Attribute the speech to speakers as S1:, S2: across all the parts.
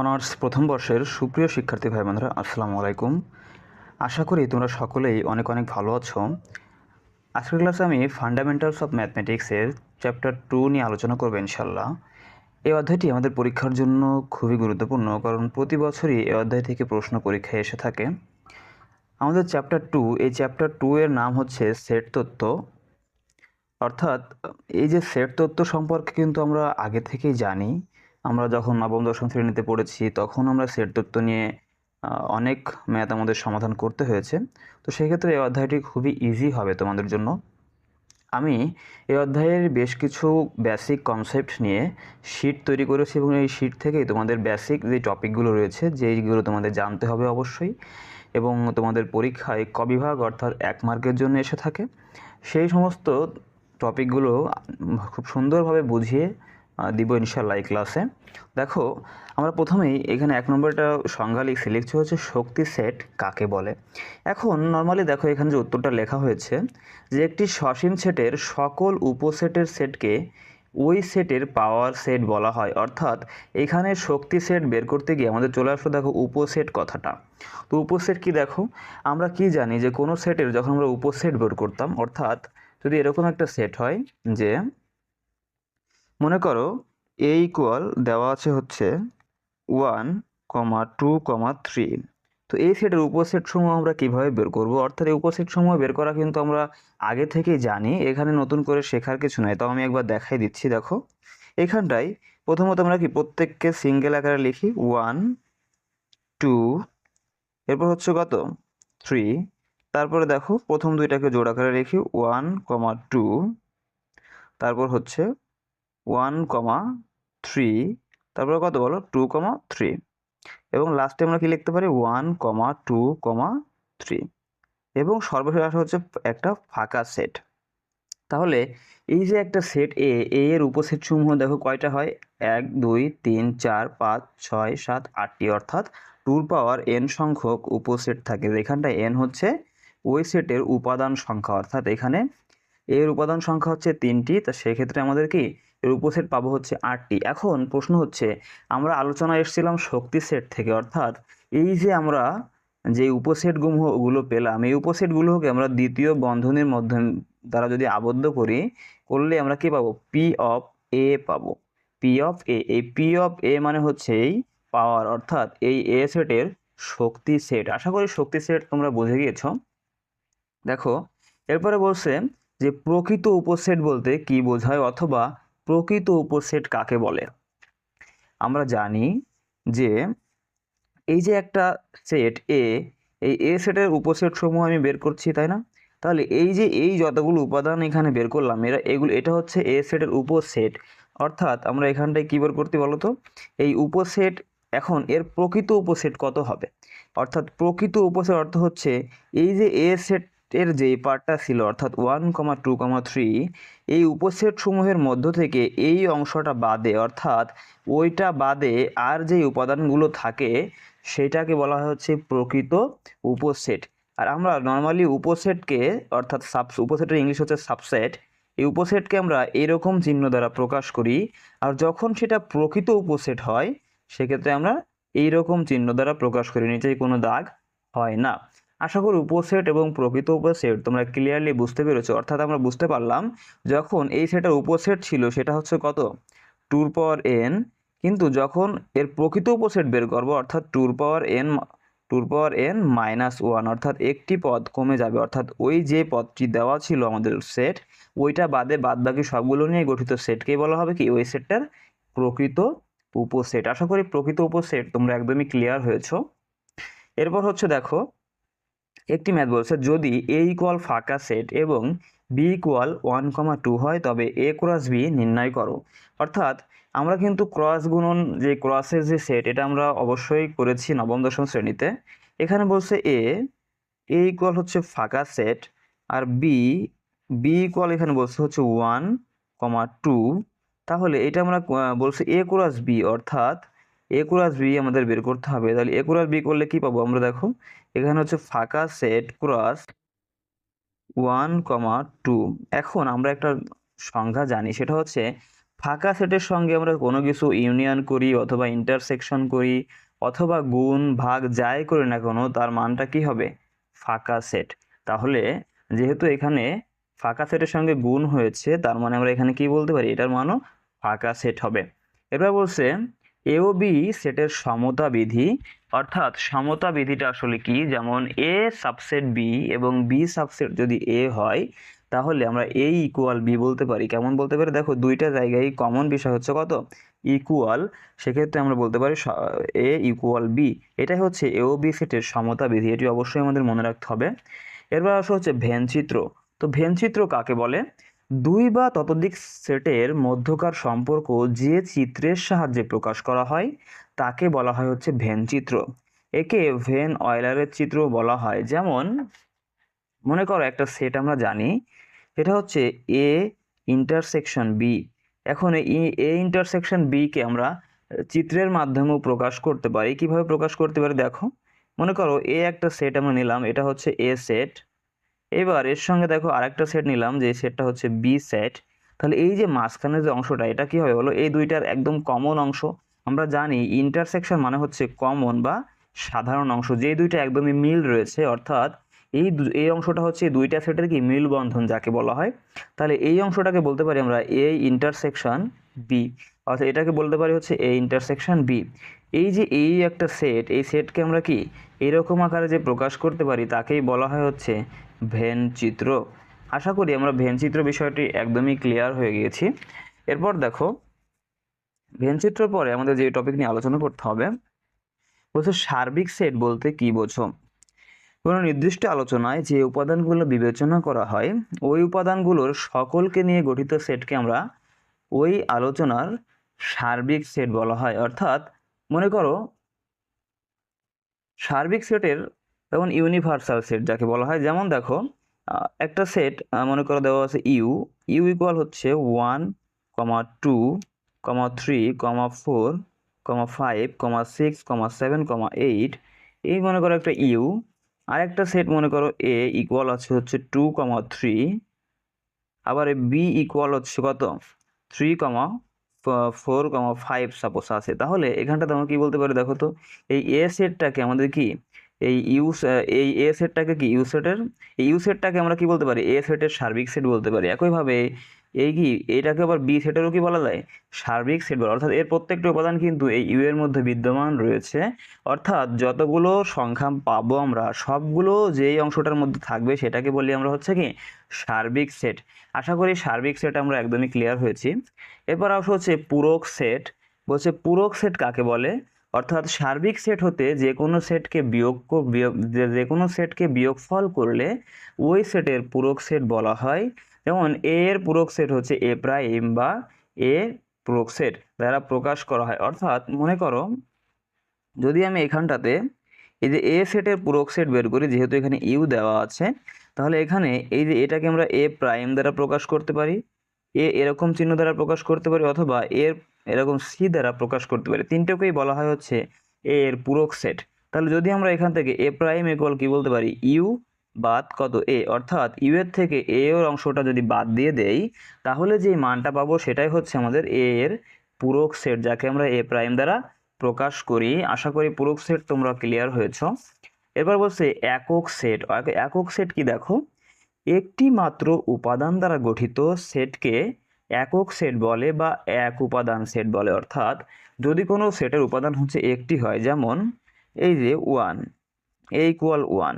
S1: Honours প্রথম বর্ষের সুপ্রিয় শিক্ষার্থী ভাই বোনেরা আসসালামু আলাইকুম। আশা করি তোমরা সকলেই অনেক অনেক ভালো আছো। আজকের ক্লাসে আমি ফান্ডামেন্টালস অফ ম্যাথমেটিক্সের চ্যাপ্টার টু নিয়ে আলোচনা করব ইনশাল্লাহ এই অধ্যায়টি আমাদের পরীক্ষার জন্য খুবই গুরুত্বপূর্ণ, কারণ প্রতি বছরই এই অধ্যায় থেকে প্রশ্ন পরীক্ষায় এসে থাকে। আমাদের চ্যাপ্টার টু এই চ্যাপ্টার টু এর নাম হচ্ছে সেট তত্ত্ব। অর্থাৎ এই যে সেট তত্ত্ব সম্পর্কে কিন্তু আমরা আগে থেকেই জানি। আমরা যখন নবম, দশম শ্রেণীতে পড়েছি, তখন আমরা সেট তত্ত্ব নিয়ে অনেক ম্যাথ আমাদের সমাধান করতে হয়েছে। তো সেক্ষেত্রে এই অধ্যায়টি খুবই ইজি হবে তোমাদের জন্য। আমি এই অধ্যায়ের বেশ কিছু বেসিক কনসেপ্ট নিয়ে শিট তৈরি করেছি এবং এই শিট থেকেই তোমাদের বেসিক যে টপিকগুলো রয়েছে, যেইগুলো তোমাদের জানতে হবে অবশ্যই এবং তোমাদের পরীক্ষায় ক বিভাগ অর্থাৎ এক মার্কের জন্য এসে থাকে। সেই সমস্ত টপিকগুলো খুব সুন্দরভাবে বুঝিয়ে দিব ইনশাল্লাহ এই ক্লাসে দেখো, আমরা প্রথমেই এখানে এক নম্বরটা সংজ্ঞা লিখছি, লিখছে হচ্ছে শক্তি সেট কাকে বলে? এখন নর্মালি দেখো এখানে যে উত্তরটা লেখা হয়েছে, যে একটি সসীম সেটের সকল উপসেটের সেটকে ওই সেটের পাওয়ার সেট বলা হয়। অর্থাৎ এখানে শক্তি সেট বের করতে গিয়ে আমাদের চলে আসলো দেখো উপসেট কথাটা। তো উপসেট কি দেখো? আমরা কি জানি যে কোনো সেটের যখন আমরা উপসেট বের করতাম, অর্থাৎ যদি এরকম একটা সেট হয় যে মনে করো এ ইকুয়াল দেওয়া আছে হচ্ছে one comma two comma three তো এই সেটের উপসেট সমূহ আমরা কীভাবে বের করব? অর্থাৎ এই উপসেট সমূহ বের করা কিন্তু আমরা আগে থেকেই জানি, এখানে নতুন করে শেখার কিছু নয় তাও আমি একবার দেখাই দিচ্ছি, দেখো। এখানটায় প্রথমত আমরা কি প্রত্যেককে সিঙ্গেল আকারে লিখি? ওয়ান টু এরপর হচ্ছে কত? থ্রি তারপরে দেখো, প্রথম দুইটাকে জোড় আকারে লিখি। ওয়ান কমা টু তারপর হচ্ছে ওয়ান কমা থ্রি, তারপরে কত বলো? Two comma three. এবং লাস্টে আমরা কি লিখতে পারি? One comma two comma three. এবং সর্বশেষ আসা হচ্ছে একটা ফাঁকা সেট। তাহলে এই যে একটা সেট এ এ এর উপসেট সমূহ দেখো কয়টা হয়? এক, দুই, তিন, চার, পাঁচ, ছয়, সাত, আটটি। অর্থাৎ টুর পাওয়ার এন সংখ্যক উপসেট থাকে। যেখানটায় এন হচ্ছে ওই সেটের উপাদান সংখ্যা। অর্থাৎ এখানে এর উপাদান সংখ্যা হচ্ছে তিনটি, তা সেক্ষেত্রে আমাদের কি এর উপসেট পাবো হচ্ছে আটটি। এখন প্রশ্ন হচ্ছে, আমরা আলোচনায় এসেছিলাম শক্তি সেট থেকে, অর্থাৎ এই যে আমরা যে উপসেটগুলো গুলো পেলাম, এই উপসেটগুলোকে আমরা দ্বিতীয় বন্ধনীর মধ্যে দ্বারা যদি আবদ্ধ করি, করলে আমরা কি পাবো? পি অফ এ পাবো। পি অফ এ এই পি অফ এ মানে হচ্ছে এই পাওয়ার অর্থাৎ এই এ সেটের শক্তি সেট। আশা করি শক্তি সেট তোমরা বুঝে গিয়েছ। দেখো, এরপরে বলছে যে প্রকৃত উপসেট বলতে কি বোঝায় অথবা প্রকৃত উপসেট কাকে বলে? আমরা জানি যে এই যে একটা সেট এ এই এ সেটের উপসেট সমূহ আমি বের করছি, তাই না? তাহলে এই যে এই যতগুলো উপাদান এখানে বের করলাম, এরা এগুলো, এটা হচ্ছে এ সেটের উপসেট। অর্থাৎ আমরা এখানটায় কী বের করতে বলো তো? এই উপসেট এখন এর প্রকৃত উপসেট কত হবে? অর্থাৎ প্রকৃত উপসেট অর্থ হচ্ছে এই যে এ সেটের যে পার্টটা ছিল, অর্থাৎ one comma two comma three এই উপসেট সমূহের মধ্য থেকে এই অংশটা বাদে, অর্থাৎ ওইটা বাদে আর যে উপাদানগুলো থাকে, সেটাকে বলা হচ্ছে প্রকৃত উপসেট। আর আমরা নর্মালি উপসেটকে, অর্থাৎ সাব উপসেটের ইংলিশ হচ্ছে সাবসেট এই উপসেটকে আমরা এরকম চিহ্ন দ্বারা প্রকাশ করি, আর যখন সেটা প্রকৃত উপসেট হয়, সেক্ষেত্রে আমরা এইরকম চিহ্ন দ্বারা প্রকাশ করি, নিচেই কোনো দাগ হয় না। আশা করি উপসেট এবং প্রকৃত উপসেট তোমরা ক্লিয়ারলি বুঝতে পেরেছ। অর্থাৎ আমরা বুঝতে পারলাম যখন এই সেটার উপসেট ছিল সেটা হচ্ছে কত? টুর পাওয়ার এন কিন্তু যখন এর প্রকৃত উপসেট বের করব, অর্থাৎ টুর পাওয়ার এন টুর পাওয়ার এন মাইনাস ওয়ান অর্থাৎ একটি পদ কমে যাবে। অর্থাৎ ওই যে পদটি দেওয়া ছিল আমাদের সেট ওইটা বাদে বাদ বাকি সবগুলো নিয়ে গঠিত সেটকেই বলা হবে কি? ওই সেটটার প্রকৃত উপসেট। আশা করি প্রকৃত উপসেট তোমরা একদমই ক্লিয়ার হয়েছো। এরপর হচ্ছে দেখো একটি ম্যাথ বলছে, যদি এ ইকুয়াল ফাঁকা সেট এবং B equal one comma two হয়, তবে এ ক্রস বি নির্ণয় করো। অর্থাৎ, আমরা কিন্তু ক্রস গুণন যে ক্রসের যে সেট এটা আমরা অবশ্যই করেছি নবম, দশম শ্রেণীতে। এখানে বলছে এ এ ইকুয়াল হচ্ছে ফাঁকা সেট আর বি বি ইকুয়াল এখানে বলছে হচ্ছে ওয়ান কমা টু তাহলে এটা আমরা বলছে এ ক্রস বি অর্থাৎ এ ক্রস বি আমাদের বের করতে হবে। তাহলে এ ক্রস বি করলে কি পাবো আমরা দেখো? এখানে হচ্ছে ফাঁকা set cross one comma two এখন আমরা একটা সংখ্যা জানি, সেটা হচ্ছে ফাঁকা সেটের সঙ্গে আমরা কোনো কিছু ইউনিয়ন করি অথবা ইন্টারসেকশন করি অথবা গুণ, ভাগ, যাই করি না কোনো, তার মানটা কি হবে? ফাঁকা সেট তাহলে যেহেতু এখানে ফাঁকা সেটের সঙ্গে গুণ হয়েছে, তার মানে আমরা এখানে কি বলতে পারি? এটার মানও ফাঁকা সেট হবে। এবার বলছে এ বি সেটের সমতা বিধি, অর্থাৎ সমতা বিধিটা আসলে কি? যেমন এ সাবসেট বি এবং বি সাবসেট যদি এ হয়, তাহলে আমরা এ ইকুয়াল বি বলতে পারি। কেমন বলতে পারি? দেখো, দুইটা জায়গায় কমন বিষয় হচ্ছে কত? ইকুয়াল সেক্ষেত্রে আমরা বলতে পারি এ ইকুয়াল বি এটাই হচ্ছে এ বি সেটের সমতা বিধি। এটি অবশ্যই আমাদের মনে রাখতে হবে। এরপর আসা হচ্ছে ভেনচিত্র। তো ভেনচিত্র কাকে বলে? দুই বা ততোধিক সেটের মধ্যকার সম্পর্ক যে চিত্রের সাহায্যে প্রকাশ করা হয়, তাকে বলা হয় হচ্ছে ভেন চিত্র। একে ভেন অয়লারের চিত্র বলা হয়। যেমন, মনে করো একটা সেট আমরা জানি, সেটা হচ্ছে এ ইন্টারসেকশন বি। এখন এই এ ইন্টারসেকশন বিকে আমরা চিত্রের মাধ্যমেও প্রকাশ করতে পারি। কীভাবে প্রকাশ করতে পারি? দেখো, মনে করো এ একটা সেট আমরা নিলাম, এটা হচ্ছে এ সেট। এবার এর সঙ্গে দেখো আরেকটা সেট নিলাম, যে সেটটা হচ্ছে বি সেট তাহলে এই যে মাঝখানের যে অংশটা, এটা কি হবে বলো? এই দুইটার একদম কমন অংশ। আমরা জানি ইন্টারসেকশন মানে হচ্ছে কমন বা সাধারণ অংশ। যে দুইটা একদমই মিল রয়েছে, অর্থাৎ এই এই অংশটা হচ্ছে দুইটা সেটের কি? মিল বন্ধন যাকে বলা হয়। তাহলে এই অংশটাকে বলতে পারি আমরা এ ইন্টারসেকশন বি অর্থাৎ এটাকে বলতে পারি হচ্ছে এ ইন্টারসেকশন বি এই যে এই একটা সেট এই সেটকে আমরা কি? এরকম আকারে যে প্রকাশ করতে পারি, তাকেই বলা হয় হচ্ছে ভেন চিত্র। আশা করি আমরা ভেন চিত্র বিষয়টি একদমই ক্লিয়ার হয়ে গিয়েছি। এরপর দেখো, ভেন চিত্র পরে আমাদের যে টপিক নিয়ে আলোচনা করতে হবে, বলছে সার্বিক সেট বলতে কি বোঝো? কোনো নির্দিষ্ট আলোচনায় যে উপাদানগুলো বিবেচনা করা হয়, ওই উপাদানগুলোর সকলকে নিয়ে গঠিত সেটকে আমরা ওই আলোচনার সার্বিক সেট বলা হয়। অর্থাৎ মনে করো, সার্বিক সেটের যেমন ইউনিভার্সাল সেট যাকে বলা হয়। যেমন দেখো একটা সেট মনে করো দেওয়া আছে ইউ ইউ ইকুয়াল হচ্ছে one comma two comma three comma four comma five comma six comma seven comma eight এই মনে করো একটা ইউ আরেকটা সেট মনে করো এ ইকুয়াল আছে হচ্ছে টু কমা থ্রি আবার বি ইকুয়াল হচ্ছে কত? Three comma four comma five suppose আছে। তাহলে এখানটাতে আমরা কি বলতে পারি দেখো তো? এই এ সেটটাকে আমাদের কি এই ইউ এই এ সেটটাকে কি? ইউ সেটের? এই ইউ সেটটাকে আমরা কি বলতে পারি? এ সেটের সার্বিক সেট বলতে পারি। একইভাবে এই কি? এটাকে আবার বি সেটেরও কি বলা যায়? সার্বিক সেট বলা অর্থাৎ এর প্রত্যেকটি উপাদান কিন্তু এই ইউ এর মধ্যে বিদ্যমান রয়েছে। অর্থাৎ যতগুলো সংখ্যা পাবো আমরা, সবগুলো যেই অংশটার মধ্যে থাকবে সেটাকে বলি আমরা হচ্ছে কি? সার্বিক সেট। আশা করি সার্বিক সেট আমরা একদমই ক্লিয়ার হয়েছি। এরপর আসা হচ্ছে পূরক সেট। বলছে পূরক সেট কাকে বলে? অর্থাৎ সার্বিক সেট হতে যে কোনো সেটকে বিয়োগ যে কোনো সেটকে বিয়োগফল করলে ওই সেটের পূরক সেট বলা হয়। যেমন এ এর পূরক সেট হচ্ছে এ প্রাইম বা এ পূরক সেট দ্বারা প্রকাশ করা হয়। অর্থাৎ মনে করো, যদি আমি এখানটাতে এই যে এ সেটের পূরক সেট বের করি, যেহেতু এখানে ইউ দেওয়া আছে, তাহলে এখানে এই যে এটাকে আমরা এ প্রাইম দ্বারা প্রকাশ করতে পারি। এ এরকম চিহ্ন দ্বারা প্রকাশ করতে পারি অথবা এর এরকম সি দ্বারা প্রকাশ করতে পারি। তিনটাকেই বলা হয় হচ্ছে এ এর পূরক সেট। তাহলে যদি আমরা এখান থেকে এ প্রাইম ইকুয়াল কি বলতে পারি? ইউ বাদ কত? এ। অর্থাৎ ইউ এর থেকে এ এর অংশটা যদি বাদ দিয়ে দেই, তাহলে যে মানটা পাবো সেটাই হচ্ছে আমাদের এ এর পূরক সেট, যাকে আমরা এ প্রাইম দ্বারা প্রকাশ করি। আশা করি পূরক সেট তোমরা ক্লিয়ার হয়েছ। এরপর বলছে একক সেট। একক সেট কি দেখো? একটি মাত্র উপাদান দ্বারা গঠিত সেটকে একক সেট বলে বা এক উপাদান সেট বলে। অর্থাৎ যদি কোনো সেটের উপাদান হচ্ছে একটি হয়, যেমন এই যে ওয়ান এ ইকুয়াল ওয়ান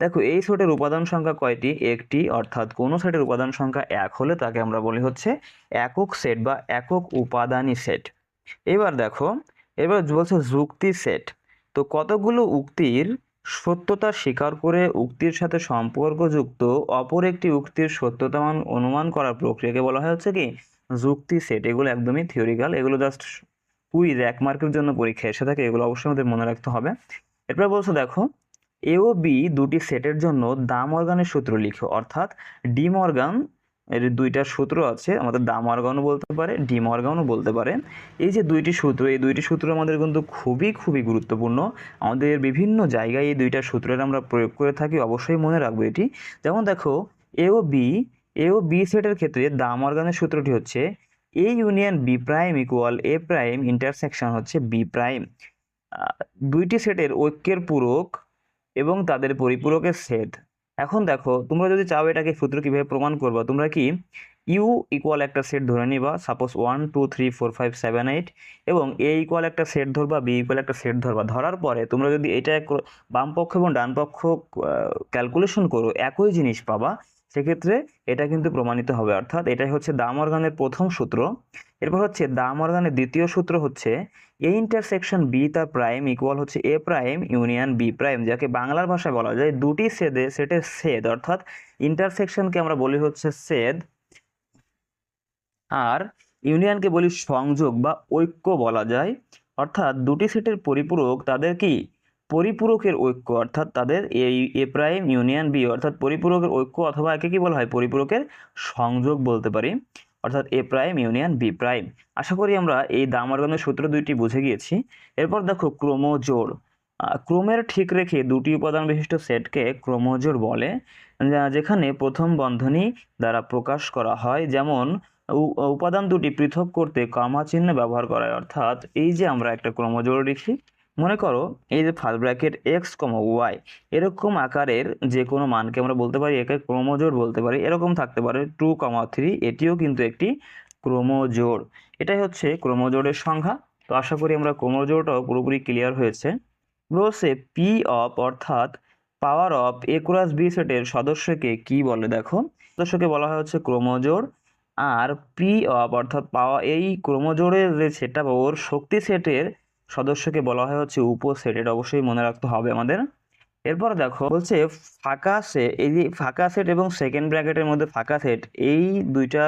S1: দেখো, এই সেটের উপাদান সংখ্যা কয়টি? একটি। অর্থাৎ কোনো সেটের উপাদান সংখ্যা এক হলে তাকে আমরা বলি হচ্ছে একক সেট বা একক উপাদানই সেট। এবার দেখো, এবার বলছে যুক্তি সেট। তো কতগুলো উক্তির সত্যতা স্বীকার করে উক্তির সাথে সম্পর্কযুক্ত অপর একটি উক্তির সত্যতা মান অনুমান করার প্রক্রিয়াকে বলা হয় হচ্ছে কি, যুক্তি সেট এগুলো একদমই থিওরিক্যাল এগুলো জাস্ট কুইজ এক মার্কের জন্য পরীক্ষা এসে থাকে, এগুলো অবশ্যই আমাদের মনে রাখতে হবে। এরপর বলছো দেখো এ ও বি দুটি সেটের জন্য দাম অর্গানের সূত্র লিখো, অর্থাৎ ডিম অর্গান এর দুইটা সূত্র আছে, আমাদের দাম অর্গানও বলতে পারে, ডিম অর্গানও বলতে পারে। এই যে দুইটি সূত্র, এই দুইটি সূত্র আমাদের কিন্তু খুবই খুবই গুরুত্বপূর্ণ। আমাদের বিভিন্ন জায়গায় এই দুইটা সূত্রের আমরা প্রয়োগ করে থাকি, অবশ্যই মনে রাখব এটি। যেমন দেখো এ ও বি এ ও বি সেটের ক্ষেত্রে দাম অর্গানের সূত্রটি হচ্ছে A union B prime equal A prime intersection হচ্ছে বি প্রাইম। দুইটি সেটের ঐক্যের পূরক এবং তাদের পরিপূরকের সেট। এখন দেখো, তোমরা যদি চাও এটাকে সূত্র কীভাবে প্রমাণ করবা, তোমরা কি ইউ ইকুয়াল একটা সেট ধরে নিবা suppose one two three four five seven eight এবং এ ইকুয়াল একটা সেট ধরবা বি ইকুয়াল একটা সেট ধরবা, ধরার পরে তোমরা যদি এটা বাম পক্ষ এবং ডান পক্ষ ক্যালকুলেশন করো, একই জিনিস পাবা, সেক্ষেত্রে এটা কিন্তু প্রমাণিত হবে। অর্থাৎ এটাই হচ্ছে দাম অর্গানের প্রথম সূত্র। এরপর হচ্ছে দাম অর্গানের দ্বিতীয় সূত্র হচ্ছে এ ইন্টারসেকশন বি তার প্রাইম ইকুয়াল হচ্ছে A prime union B prime যাকে বাংলার ভাষায় বলা যায় দুটি সেদে সেটের সেদ অর্থাৎ ইন্টারসেকশনকে আমরা বলি হচ্ছে সেদ আর ইউনিয়নকে বলি সংযোগ বা ঐক্য বলা যায়। অর্থাৎ দুটি সেটের পরিপূরক তাদের কি? পরিপূরকের ঐক্য, অর্থাৎ তাদের এই এ প্রাইম ইউনিয়ন বি অর্থাৎ পরিপূরকের ঐক্য অথবা একে কি বলা হয়? পরিপূরকের সংযোগ বলতে পারি। অর্থাৎ A prime union B prime আশা করি আমরা এই দামার্গনের সূত্র দুইটি বুঝে গিয়েছি। এরপর দেখো ক্রোমোজোড় আহ, ক্রমের ঠিক রেখে দুটি উপাদান বিশিষ্ট সেটকে ক্রোমোজোড় বলে যেখানে প্রথম বন্ধনী দ্বারা প্রকাশ করা হয়। যেমন উপাদান দুটি পৃথক করতে কমা চিহ্ন ব্যবহার করা হয় অর্থাৎ এই যে আমরা একটা ক্রোমোজোড় লিখি মনে করো এই যে first bracket x comma y এরকম আকারের যে কোনো মানকে আমরা বলতে পারি, একে ক্রোমোজোড় বলতে পারি, এরকম থাকতে পারে টু কমা থ্রি এটিও কিন্তু একটি ক্রোমোজোড়। এটাই হচ্ছে ক্রোমোজোড়ের সংখ্যা। তো আশা করি আমরা ক্রোমোজোড়টাও পুরোপুরি ক্লিয়ার হয়েছে। বলছে পি অফ অর্থাৎ power of A cross B সেটের সদস্যকে কি বলে দেখো? সদস্যকে বলা হয় হচ্ছে ক্রোমোজোড়। আর পি অফ অর্থাৎ পাওয়া এই ক্রোমোজোড়ের যে সেটটা ওর শক্তি সেটের সদস্যকে বলা হয় হচ্ছে উপসেট এটা অবশ্যই মনে রাখতে হবে আমাদের। এরপর দেখো, বলছে ফাঁকা সেট এই যে ফাঁকা সেট এবং সেকেন্ড ব্র্যাকেটের মধ্যে ফাঁকা সেট এই দুইটা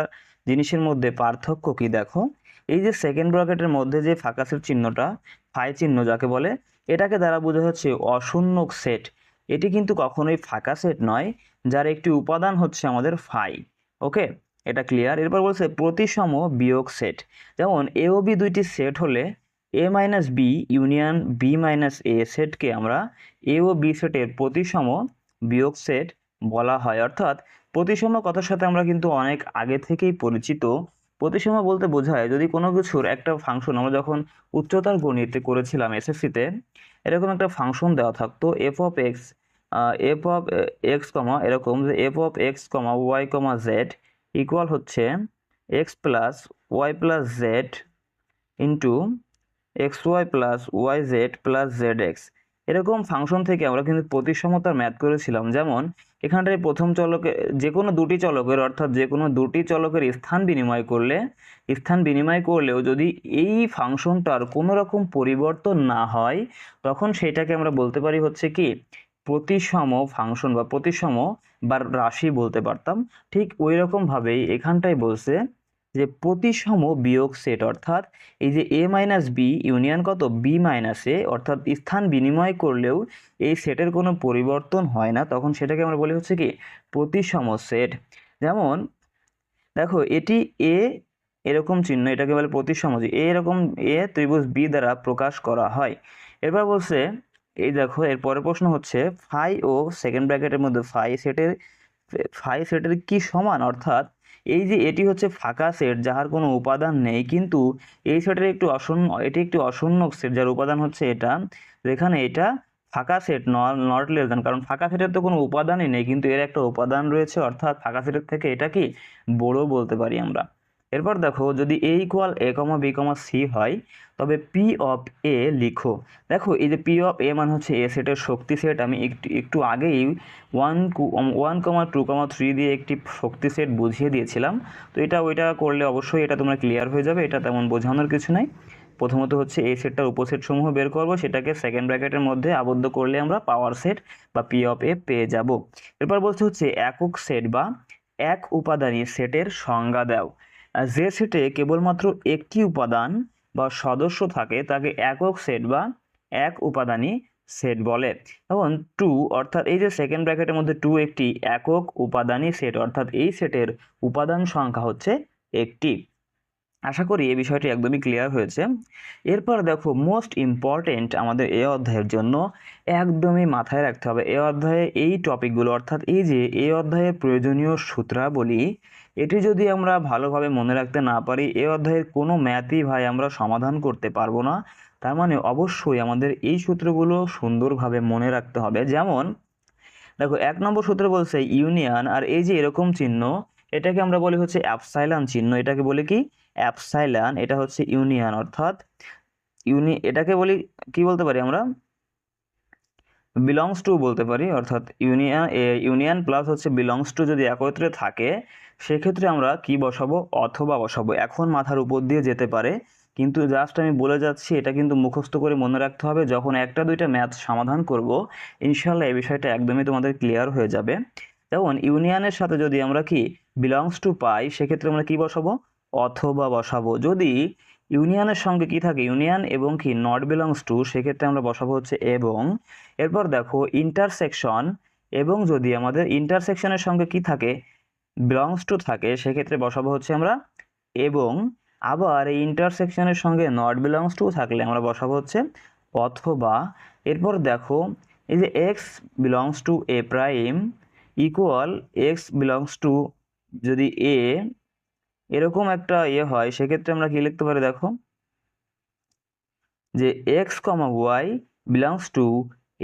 S1: জিনিসের মধ্যে পার্থক্য কি দেখো? এই যে সেকেন্ড ব্র্যাকেটের মধ্যে যে ফাঁকা সেট চিহ্নটা, ফাই চিহ্ন যাকে বলে, এটাকে দ্বারা বোঝা হচ্ছে অশূন্যক সেট এটি কিন্তু কখনোই ফাঁকা সেট নয়, যার একটি উপাদান হচ্ছে আমাদের ফাই। ওকে? এটা ক্লিয়ার এরপর বলছে প্রতিসম বিয়োগ সেট যেমন এ ও বি দুইটি সেট হলে A minus B union B minus A সেটকে আমরা এ ও বি সেটের প্রতিসম বিয়োগ সেট বলা হয়। অর্থাৎ প্রতিসম কথার সাথে আমরা কিন্তু অনেক আগে থেকেই পরিচিত। প্রতিসম বলতে বোঝায় যদি কোনো কিছুর একটা ফাংশন আমরা যখন উচ্চতার গণিতে করেছিলাম এসএসসিতে এরকম একটা ফাংশন দেওয়া থাকতো f of x f of x comma এরকম যে f of x comma y comma z equal হচ্ছে x plus y plus z into x y plus y z plus z x এরকম ফাংশন থেকে আমরা কিন্তু প্রতিসমতার math করেছিলাম। যেমন, এখানটায় প্রথম চলকে যে কোনো দুটি চলকের, অর্থাৎ যে কোনো দুটি চলকের স্থান বিনিময় করলে, স্থান বিনিময় করলেও যদি এই ফাংশনটার কোনো রকম পরিবর্তন না হয়, তখন সেটাকে আমরা বলতে পারি হচ্ছে কি, প্রতিসম ফাংশন বা প্রতিসম বা রাশি বলতে পারতাম। ঠিক ওই রকমভাবেই এখানটায় বলছে যে প্রতিসম বিয়োগ সেট, অর্থাৎ এই যে এ মাইনাস বি ইউনিয়ন কত? বি মাইনাস এ অর্থাৎ স্থান বিনিময় করলেও এই সেটের কোনো পরিবর্তন হয় না। তখন সেটাকে আমরা বলি হচ্ছে কি? প্রতিসম সেট যেমন, দেখো, এটি এ এরকম চিহ্ন, এটাকে বলে প্রতিসম যে এ এরকম এ ত্রিভুজ বি দ্বারা প্রকাশ করা হয়। এরপর বলছে, এই দেখো এর পরের প্রশ্ন হচ্ছে ফাই ও সেকেন্ড ব্র্যাকেটের মধ্যে ফাই সেটের ফাই সেটের কি সমান? অর্থাৎ এই যে এটি হচ্ছে ফাঁকা সেট, যাহার কোনো উপাদান নেই, কিন্তু এই সেটের একটু অশূন্য এটি একটি অশূন্য সেট, যার উপাদান হচ্ছে এটা। যেখানে এটা ফাঁকা সেট নট লেস দেন কারণ ফাঁকা সেটের তো কোনো উপাদানই নেই, কিন্তু এর একটা উপাদান রয়েছে, অর্থাৎ ফাঁকা সেটের থেকে এটা কি বড়ো বলতে পারি আমরা। এরপর দেখো যদি A equal A comma B comma C হয়, তবে পি অফ এ লিখো। দেখো এই যে পি অফ এ মানে হচ্ছে এ সেটের শক্তি সেট আমি একটু একটু আগেই one one comma two comma three দিয়ে একটি শক্তি সেট বুঝিয়ে দিয়েছিলাম। তো এটা, ওইটা করলে অবশ্যই এটা তোমরা ক্লিয়ার হয়ে যাবে, এটা তেমন বোঝানোর কিছু নাই। প্রথমত হচ্ছে এই সেটটার উপসেট সমূহ বের করব, সেটাকে সেকেন্ড ব্র্যাকেটের মধ্যে আবদ্ধ করলে আমরা পাওয়ার সেট বা পি অফ এ পেয়ে যাব। এরপর বলতে হচ্ছে একক সেট বা এক উপাদানী সেটের সংজ্ঞা দাও। যে সেটে কেবলমাত্র একটি উপাদান বা সদস্য থাকে, তাকে একক সেট বা এক উপাদানই সেট বলে। এবং টু অর্থাৎ এই যে সেকেন্ড ব্র্যাকেটের মধ্যে টু একটি একক উপাদানই সেট, অর্থাৎ এই সেটের উপাদান সংখ্যা হচ্ছে একটি। আশা করি এই বিষয়টি একদমই ক্লিয়ার হয়েছে। এরপর দেখো মোস্ট ইম্পর্টেন্ট আমাদের এ অধ্যায়ের জন্য একদমই মাথায় রাখতে হবে। এ অধ্যায়ে এই টপিকগুলো অর্থাৎ এই যে এই অধ্যায়ের প্রয়োজনীয় সূত্রাবলী, এটি যদি আমরা ভালোভাবে মনে রাখতে না পারি, এ অধ্যায়ের কোনো ম্যাথই ভাই আমরা সমাধান করতে পারব না। তার মানে অবশ্যই আমাদের এই সূত্রগুলো সুন্দরভাবে মনে রাখতে হবে। যেমন, দেখো, এক নম্বর সূত্র বলছে ইউনিয়ন আর এই যে এরকম চিহ্ন, এটাকে আমরা বলি হচ্ছে অ্যাপসাইলান চিহ্ন। এটাকে বলি কি? অ্যাপসাইলান, এটা হচ্ছে ইউনিয়ন, অর্থাৎ ইউনি, এটাকে বলি, কি বলতে পারি আমরা? বিলংস টু বলতে পারি, অর্থাৎ ইউনিয়ন ইউনিয়ন প্লাস হচ্ছে বিলংস টু যদি একত্রে থাকে, সেক্ষেত্রে আমরা কি বসাবো? অথবা বসাবো। এখন মাথার উপর দিয়ে যেতে পারে, কিন্তু জাস্ট আমি বলে যাচ্ছি, এটা কিন্তু মুখস্থ করে মনে রাখতে হবে, যখন একটা দুইটা ম্যাথ সমাধান করব ইনশাল্লাহ এই বিষয়টা একদমই তোমাদের ক্লিয়ার হয়ে যাবে। যেমন ইউনিয়নের সাথে যদি আমরা কি বিলংস টু পাই, সেক্ষেত্রে আমরা কি বসাবো? অথবা বসাবো। যদি ইউনিয়নের সঙ্গে কি থাকে? ইউনিয়ন এবং কি? নট বিলংস টু সেক্ষেত্রে আমরা বসাবো হচ্ছে এবং। এরপর দেখো ইন্টারসেকশন এবং যদি আমাদের ইন্টারসেকশনের সঙ্গে কি থাকে? বিলংস টু থাকে, সেক্ষেত্রে বসাবো হচ্ছে আমরা এবং। আবার এই ইন্টারসেকশনের সঙ্গে নট বিলংস টু থাকলে আমরা বসাবো হচ্ছে অথবা। এরপর দেখো, এই যে x belongs to A prime equal x belongs to যদি এ এরকম একটা ইয়ে হয়, সেক্ষেত্রে আমরা কি লিখতে পারি দেখো? যে x comma y belongs to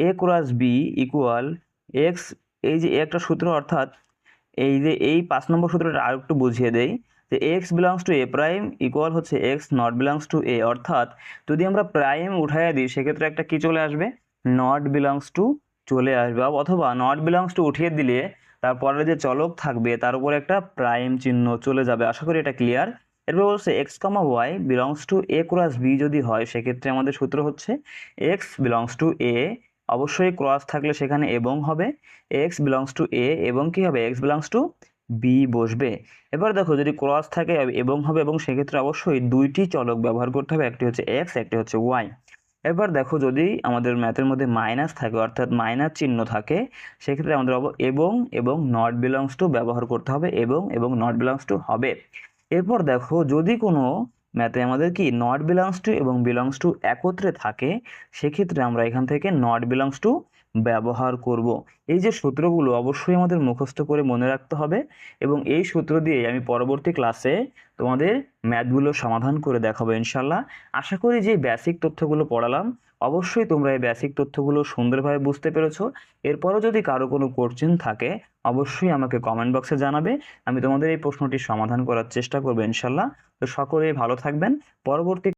S1: A cross B equal x এই যে একটা সূত্র অর্থাৎ এই যে এই পাঁচ নম্বর সূত্রটা আর একটু বুঝিয়ে দেই, যে x belongs to A prime equal হচ্ছে x not belongs to A অর্থাৎ যদি আমরা প্রাইম উঠাইয়া দিই, সেক্ষেত্রে একটা কি চলে আসবে? নট বিলংস টু চলে আসবে, অথবা নট বিলংস টু উঠিয়ে দিলে তারপরে যে চলক থাকবে, তার উপর একটা প্রাইম চিহ্ন চলে যাবে। আশা করি এটা ক্লিয়ার এরপর বলছে x comma y belongs to A cross B যদি হয়, সেক্ষেত্রে আমাদের সূত্র হচ্ছে এক্স বিলংস টু এ অবশ্যই ক্রস থাকলে সেখানে এবং হবে। এক্স বিলংস টু এ এবং কি হবে? এক্স বিলংস টু বি বসবে। এবার দেখো, যদি ক্রস থাকে এবং হবে এবং সেক্ষেত্রে অবশ্যই দুইটি চলক ব্যবহার করতে হবে। একটি হচ্ছে এক্স একটি হচ্ছে ওয়াই এবার দেখো যদি আমাদের ম্যাথের মধ্যে মাইনাস থাকে, অর্থাৎ মাইনাস চিহ্ন থাকে, সেক্ষেত্রে আমাদের এবং এবং নট বিলংস টু ব্যবহার করতে হবে, এবং এবং নট বিলংস টু হবে। এরপর দেখো যদি কোনো ম্যাথে আমাদের কি নট বিলংস টু এবং বিলংস টু একত্রে থাকে, সেক্ষেত্রে আমরা এখান থেকে নট বিলংস টু ব্যবহার করব। এই যে সূত্রগুলো অবশ্যই আমাদের মুখস্থ করে মনে রাখতে হবে এবং এই সূত্র দিয়ে আমি পরবর্তী ক্লাসে তোমাদের ম্যাথগুলো সমাধান করে দেখাবো ইনশাল্লাহ আশা করি যে বেসিক তথ্যগুলো পড়ালাম। অবশ্যই তোমরা এই বেসিক তথ্যগুলো সুন্দরভাবে বুঝতে পেরেছ। এরপরও যদি কারও কোনো কোশ্চেন থাকে, অবশ্যই আমাকে কমেন্ট বক্সে জানাবে। আমি তোমাদের এই প্রশ্নটির সমাধান করার চেষ্টা করব ইনশাল্লাহ তো সকলেই ভালো থাকবেন। পরবর্তী